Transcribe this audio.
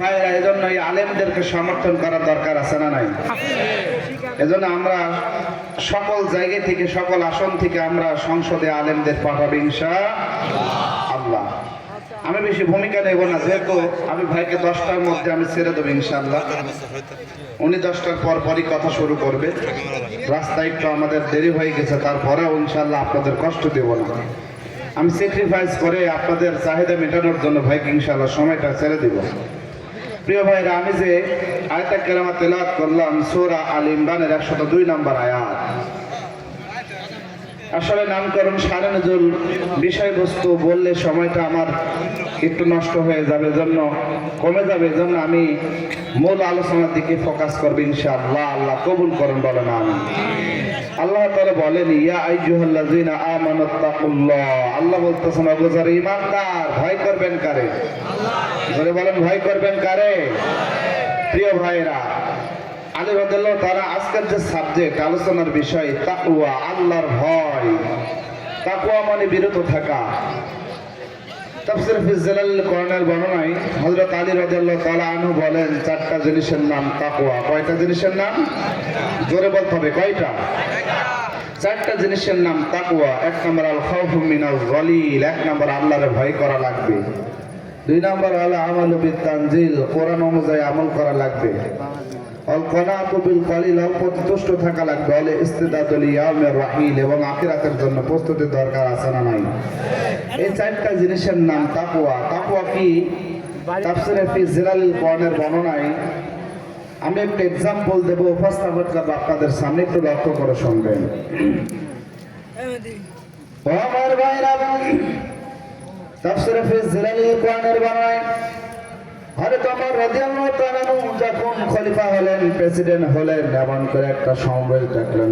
ভাইরা এজন্য এই আলেমদেরকে সমর্থন করার দরকার আছে না নাই? এজন্য আমরা সকল জায়গা থেকে, সকল আসন থেকে আমরা সংসদে আলেমদের পাঠাবো ইনশা আল্লাহ আমি বেশি ভূমিকা নেব না, যেহেতু আমি ভাইকে দশটার মধ্যে আমি ছেড়ে দেবো ইনশাআল্লাহ। উনি দশটার পর পরই কথা শুরু করবে। রাস্তায় একটু আমাদের দেরি হয়ে গেছে, তারপরেও ইনশাআল্লাহ আপনাদের কষ্ট দেব না। আমি স্যাক্রিফাইস করে আপনাদের চাহিদা মেটানোর জন্য ভাইকে ইনশাআল্লাহ সময়টা ছেড়ে দিব। প্রিয় ভাইরা, আমি যে আয়তা কেরামা তেলাওয়াত করলাম, সূরা আল ইমরানের একশত দুই নম্বর আয়াত। আসলে নামকরণ সারে নজরুল বিষয়বস্তু, বললে সময়টা আমার একটু নষ্ট হয়ে যাবে জন্য কমে যাবে জন্য আমি মূল আলোচনার দিকে ফোকাস করব ইনশাআল্লাহ। আল্লাহ কবুল করেন, বলেন আমি আল্লাহ বলেন তারা আলোচনার বিষয় তাকওয়া, আল্লাহর ভয়। তাকওয়া মানে বিরত থাকা। তাফসীর বলেন, চারটা জিনিসের নাম তাকওয়া। কয়টা জিনিসের নাম? জোরে বলতে হবে, কয়টা? চারটা জিনিসের নাম তাকওয়া। এক নম্বর আল খাউফু মিনাল গলিল এক নম্বর আল্লাহর ভয় করা লাগবে। দুই নম্বর হলো আমল তানজিল কোরআন অনুযায়ী আমল করা লাগবে। অল কনাতু বিল কলিল, অল্প তুষ্ট থাকা লাগবে। অলে ইস্তিদাদুল ইয়াউমির রাহিল, এবং আখিরাতের জন্য প্রস্তুতির দরকার আছে না নাই? এই চারটা জিনিসের নাম তাকওয়া। তাকওয়া কি? তাফসিরে ফি জিলাল কোরআনের বর্ণনায় আমি একটা এক্সাম্পল দেব উপস্থাপন করব আপনাদের সামনে একটু লক্ষ্য করে শুনবেন। আমার ভাইরা কোরআনের বানায়। রাদিয়াল্লাহু তাআলা যখন খলিফা হলেন, প্রেসিডেন্ট হলেন, এমন করে একটা সমাবেশ ডাকলেন